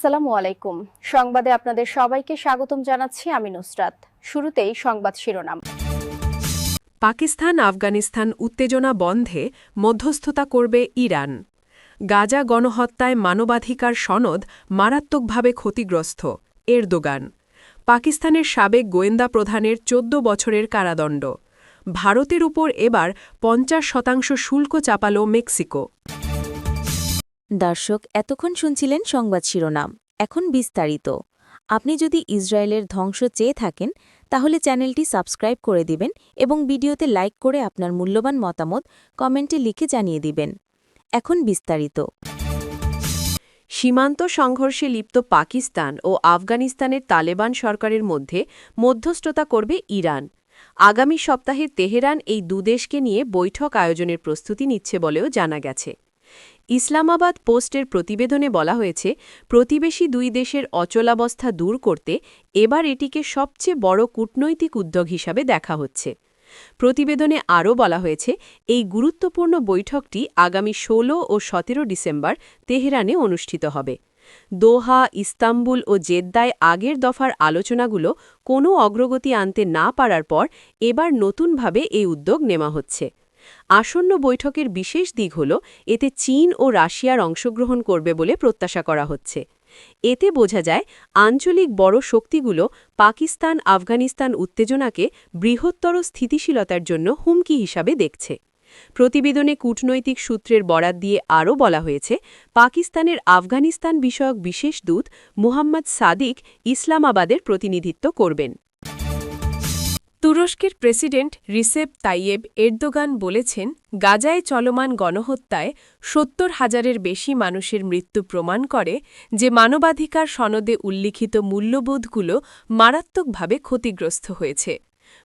আসসালামু আলাইকুম। সংবাদে আপনাদের সবাইকে স্বাগতম জানাচ্ছি আমি নুসরাত। শুরুতেই সংবাদ শিরোনাম। পাকিস্তান, আফগানিস্তান উত্তেজনা বন্ধে মধ্যস্থতা করবে ইরান। গাজা গণহত্যায় মানবাধিকার সনদ মারাত্মকভাবে ক্ষতিগ্রস্ত এরদোগান। পাকিস্তানের সাবেক গোয়েন্দা প্রধানের চোদ্দ বছরের কারাদণ্ড। ভারতের উপর এবার পঞ্চাশ শতাংশ শুল্ক চাপাল মেক্সিকো। দর্শক, এতক্ষণ শুনছিলেন সংবাদ শিরোনাম। এখন বিস্তারিত। আপনি যদি ইসরায়েলের ধ্বংস চেয়ে থাকেন, তাহলে চ্যানেলটি সাবস্ক্রাইব করে দিবেন এবং ভিডিওতে লাইক করে আপনার মূল্যবান মতামত কমেন্টে লিখে জানিয়ে দিবেন। এখন বিস্তারিত। সীমান্ত সংঘর্ষে লিপ্ত পাকিস্তান ও আফগানিস্তানের তালেবান সরকারের মধ্যে মধ্যস্থতা করবে ইরান। আগামী সপ্তাহে তেহরান এই দুদেশকে নিয়ে বৈঠক আয়োজনের প্রস্তুতি নিচ্ছে বলেও জানা গেছে। ইসলামাবাদ পোস্টের প্রতিবেদনে বলা হয়েছে, প্রতিবেশী দুই দেশের অচলাবস্থা দূর করতে এবার এটিকে সবচেয়ে বড় কূটনৈতিক উদ্যোগ হিসাবে দেখা হচ্ছে। প্রতিবেদনে আরও বলা হয়েছে, এই গুরুত্বপূর্ণ বৈঠকটি আগামী ১৬ ও ১৭ ডিসেম্বর তেহরানে অনুষ্ঠিত হবে। দোহা, ইস্তাম্বুল ও জেদ্দায় আগের দফার আলোচনাগুলো কোনো অগ্রগতি আনতে না পারার পর এবার নতুনভাবে এই উদ্যোগ নেওয়া হচ্ছে। আসন্ন বৈঠকের বিশেষ দিক হল, এতে চীন ও রাশিয়ার অংশগ্রহণ করবে বলে প্রত্যাশা করা হচ্ছে। এতে বোঝা যায়, আঞ্চলিক বড় শক্তিগুলো পাকিস্তান, আফগানিস্তান উত্তেজনাকে বৃহত্তর স্থিতিশীলতার জন্য হুমকি হিসাবে দেখছে। প্রতিবেদনে কূটনৈতিক সূত্রের বরাত দিয়ে আরও বলা হয়েছে, পাকিস্তানের আফগানিস্তান বিষয়ক বিশেষ দূত মুহাম্মদ সাদিক ইসলামাবাদের প্রতিনিধিত্ব করবেন। তুরস্কের প্রেসিডেন্ট রিসেপ তাইয়েব এরদোগান বলেছেন, গাজায় চলমান গণহত্যায় সত্তর হাজারের বেশি মানুষের মৃত্যু প্রমাণ করে যে মানবাধিকার সনদে উল্লিখিত মূল্যবোধগুলো মারাত্মকভাবে ক্ষতিগ্রস্ত হয়েছে।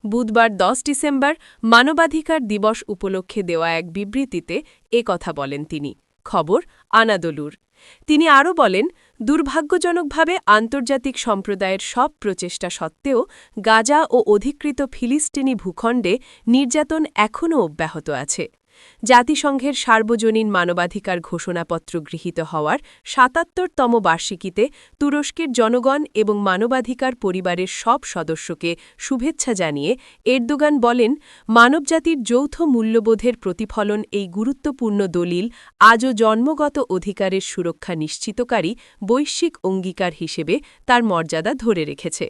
বুধবার দশ ডিসেম্বর মানবাধিকার দিবস উপলক্ষে দেওয়া এক বিবৃতিতে এ কথা বলেন তিনি। খবর আনাদলুর। তিনি আরও বলেন, দুর্ভাগ্যজনকভাবে আন্তর্জাতিক সম্প্রদায়ের সব প্রচেষ্টা সত্ত্বেও গাজা ও অধিকৃত ফিলিস্তিনি ভূখণ্ডে নির্যাতন এখনও অব্যাহত আছে। জাতিসংঘের সার্বজনীন মানবাধিকার ঘোষণাপত্র গৃহীত হওয়ার সাতাত্তরতম বার্ষিকীতে তুরস্কের জনগণ এবং মানবাধিকার পরিবারের সব সদস্যকে শুভেচ্ছা জানিয়ে এরদোগান বলেন, মানবজাতির যৌথ মূল্যবোধের প্রতিফলন এই গুরুত্বপূর্ণ দলিল আজও জন্মগত অধিকারের সুরক্ষা নিশ্চিতকারী বৈশ্বিক অঙ্গীকার হিসেবে তার মর্যাদা ধরে রেখেছে।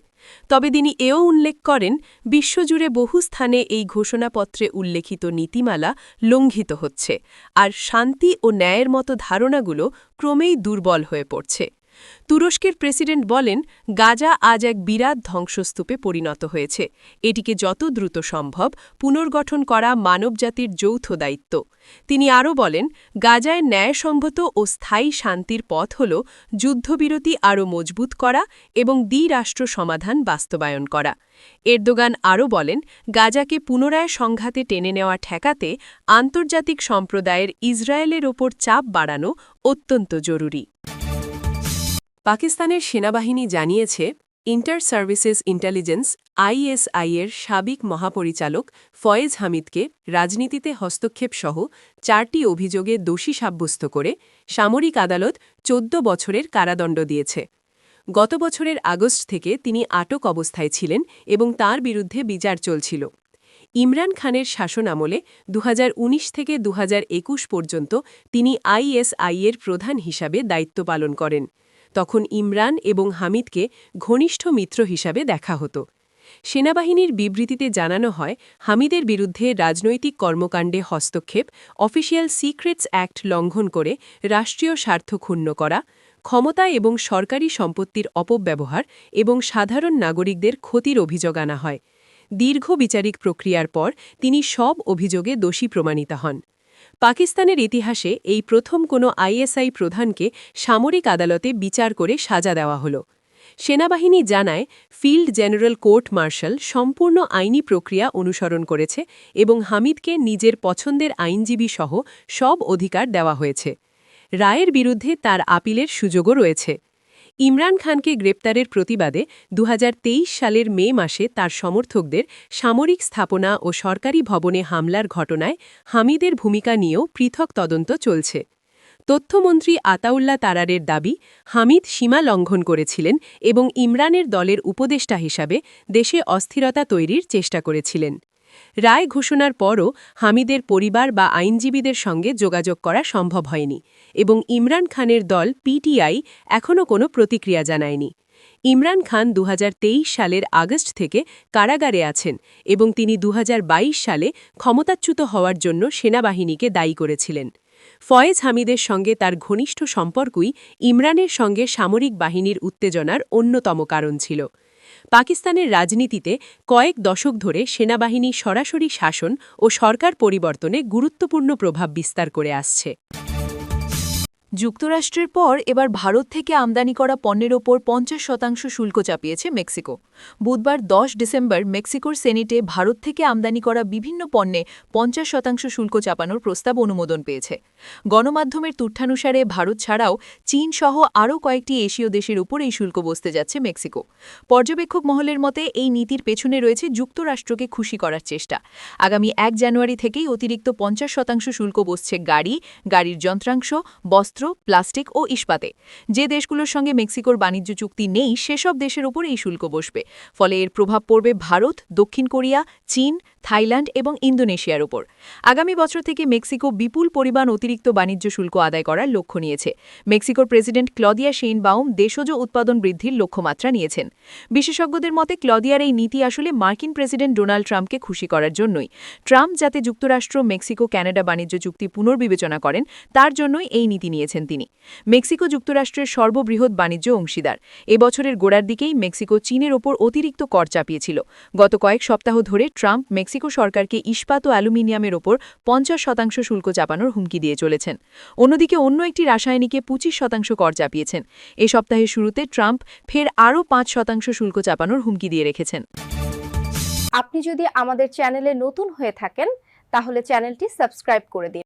তবে তিনি এও উল্লেখ করেন, বিশ্বজুড়ে বহু স্থানে এই ঘোষণাপত্রে উল্লেখিত নীতিমালা লঙ্ঘিত হচ্ছে আর শান্তি ও ন্যায়ের মতো ধারণাগুলো ক্রমেই দুর্বল হয়ে পড়ছে। তুরস্কের প্রেসিডেন্ট বলেন, গাজা আজ এক বিরাট ধ্বংসস্তূপে পরিণত হয়েছে। এটিকে যত দ্রুত সম্ভব পুনর্গঠন করা মানবজাতির যৌথ দায়িত্ব। তিনি আরও বলেন, গাজায় ন্যায়সম্মত ও স্থায়ী শান্তির পথ হল যুদ্ধবিরতি আরও মজবুত করা এবং দ্বিরাষ্ট্র সমাধান বাস্তবায়ন করা। এরদোগান আরও বলেন, গাজাকে পুনরায় সংঘাতে টেনে নেওয়া ঠেকাতে আন্তর্জাতিক সম্প্রদায়ের ইসরায়েলের ওপর চাপ বাড়ানো অত্যন্ত জরুরি। পাকিস্তানের সেনাবাহিনী জানিয়েছে, ইন্টার সার্ভিসেস ইন্টেলিজেন্স আইএসআইয়ের সাবেক মহাপরিচালক ফয়েজ হামিদকে রাজনীতিতে হস্তক্ষেপ সহ চারটি অভিযোগে দোষী সাব্যস্ত করে সামরিক আদালত চোদ্দ বছরের কারাদণ্ড দিয়েছে। গত বছরের আগস্ট থেকে তিনি আটক অবস্থায় ছিলেন এবং তার বিরুদ্ধে বিচার চলছিল। ইমরান খানের শাসনামলে দু থেকে দু হাজার একুশ পর্যন্ত তিনি আইএসআইয়ের প্রধান হিসাবে দায়িত্ব পালন করেন। তখন ইমরান এবং হামিদকে ঘনিষ্ঠ মিত্র হিসাবে দেখা হতো। সেনাবাহিনীর বিবৃতিতে জানানো হয়, হামিদের বিরুদ্ধে রাজনৈতিক কর্মকাণ্ডে হস্তক্ষেপ, অফিসিয়াল সিক্রেটস অ্যাক্ট লঙ্ঘন করে রাষ্ট্রীয় স্বার্থ ক্ষুণ্ণ করা, ক্ষমতা এবং সরকারি সম্পত্তির অপব্যবহার এবং সাধারণ নাগরিকদের ক্ষতির অভিযোগ আনা হয়। দীর্ঘ বিচারিক প্রক্রিয়ার পর তিনি সব অভিযোগে দোষী প্রমাণিত হন। পাকিস্তানের ইতিহাসে এই প্রথম কোনো আইএসআই প্রধানকে সামরিক আদালতে বিচার করে সাজা দেওয়া হল। সেনাবাহিনী জানায়, ফিল্ড জেনারেল কোর্ট মার্শাল সম্পূর্ণ আইনি প্রক্রিয়া অনুসরণ করেছে এবং হামিদকে নিজের পছন্দের আইনজীবী সহ সব অধিকার দেওয়া হয়েছে। রায়ের বিরুদ্ধে তার আপিলের সুযোগও রয়েছে। ইমরান খানকে গ্রেপ্তারের প্রতিবাদে দু হাজার তেইশ সালের মে মাসে তার সমর্থকদের সামরিক স্থাপনা ও সরকারি ভবনে হামলার ঘটনায় হামিদের ভূমিকা নিয়েও পৃথক তদন্ত চলছে। তথ্যমন্ত্রী আতাউল্লাহ তারারের দাবি, হামিদ সীমা লঙ্ঘন করেছিলেন এবং ইমরানের দলের উপদেষ্টা হিসাবে দেশে অস্থিরতা তৈরির চেষ্টা করেছিলেন। রায় ঘোষণার পরও হামিদের পরিবার বা আইনজীবীদের সঙ্গে যোগাযোগ করা সম্ভব হয়নি এবং ইমরান খানের দল পিটিআই এখনও কোনো প্রতিক্রিয়া জানায়নি। ইমরান খান দুহাজার তেইশ সালের আগস্ট থেকে কারাগারে আছেন এবং তিনি দু হাজার বাইশ সালে ক্ষমতাচ্যুত হওয়ার জন্য সেনাবাহিনীকে দায়ী করেছিলেন। ফয়েজ হামিদের সঙ্গে তার ঘনিষ্ঠ সম্পর্কই ইমরানের সঙ্গে সামরিক বাহিনীর উত্তেজনার অন্যতম কারণ ছিল। পাকিস্তানের রাজনীতিতে কয়েক দশক ধরে সেনাবাহিনী সরাসরি শাসন ও সরকার পরিবর্তনে গুরুত্বপূর্ণ প্রভাব বিস্তার করে আসছে। যুক্তরাষ্ট্রের পর এবার ভারত থেকে আমদানি করা পণ্যের ওপর পঞ্চাশ শতাংশ শুল্ক চাপিয়েছে মেক্সিকো। বুধবার দশ ডিসেম্বর মেক্সিকোর সেনেটে ভারত থেকে আমদানি করা বিভিন্ন পণ্যে পঞ্চাশ শতাংশ শুল্ক চাপানোর প্রস্তাব অনুমোদন পেয়েছে। গণমাধ্যমের তথ্যানুসারে ভারত ছাড়াও চীন সহ আরও কয়েকটি এশীয় দেশের উপর এই শুল্ক বসতে যাচ্ছে মেক্সিকো। পর্যবেক্ষক মহলের মতে, এই নীতির পেছনে রয়েছে যুক্তরাষ্ট্রকে খুশি করার চেষ্টা। আগামী এক জানুয়ারি থেকেই অতিরিক্ত পঞ্চাশ শতাংশ শুল্ক বসছে গাড়ি, গাড়ির যন্ত্রাংশ, বস্ত্র প্লাস্টিক ও ইস্পাতে। যে দেশগুলোর সঙ্গে মেক্সিকোর বাণিজ্য চুক্তি নেই, সেসব দেশের ওপর এই শুল্ক বসবে। ফলে এর প্রভাব পড়বে ভারত, দক্ষিণ কোরিয়া, চীন, থাইল্যান্ড এবং ইন্দোনেশিয়ার ওপর আগামী বছর থেকে মেক্সিকো বিপুল পরিমাণ অতিরিক্ত বাণিজ্য শুল্ক আদায় করার লক্ষ্য নিয়েছে। মেক্সিকোর প্রেসিডেন্ট ক্লদিয়া শেইনবাউম দেশজ উৎপাদন বৃদ্ধির লক্ষ্যমাত্রা নিয়েছেন। বিশেষজ্ঞদের মতে, ক্লদিয়ার এই নীতি আসলে মার্কিন প্রেসিডেন্ট ডোনাল্ড ট্রাম্পকে খুশি করার জন্যই। ট্রাম্প যাতে যুক্তরাষ্ট্র, মেক্সিকো, ক্যানাডা বাণিজ্য চুক্তি পুনর্বিবেচনা করেন, তার জন্যই এই নীতি নিয়েছেন তিনি। মেক্সিকো যুক্তরাষ্ট্রের সর্ববৃহৎ বাণিজ্য অংশীদার। এবছরের গোড়ার দিকেই মেক্সিকো চীনের ওপর অতিরিক্ত কর চাপিয়েছিল। গত কয়েক সপ্তাহ ধরে ট্রাম্প মেক্সিকো সরকারকে ইস্পাত ও অ্যালুমিনিয়ামের ওপর পঞ্চাশ শতাংশ শুল্ক চাপানোর হুমকি দিয়ে চলেছেন। অন্যদিকে অন্য একটি রাসায়নিকে পঁচিশ শতাংশ কর চাপিয়েছেন। এ সপ্তাহের শুরুতে ট্রাম্প ফের আরও পাঁচ শতাংশ শুল্ক চাপানোর হুমকি দিয়ে রেখেছেন। আপনি যদি আমাদের চ্যানেলে নতুন হয়ে থাকেন, তাহলে চ্যানেলটি সাবস্ক্রাইব করে দিন।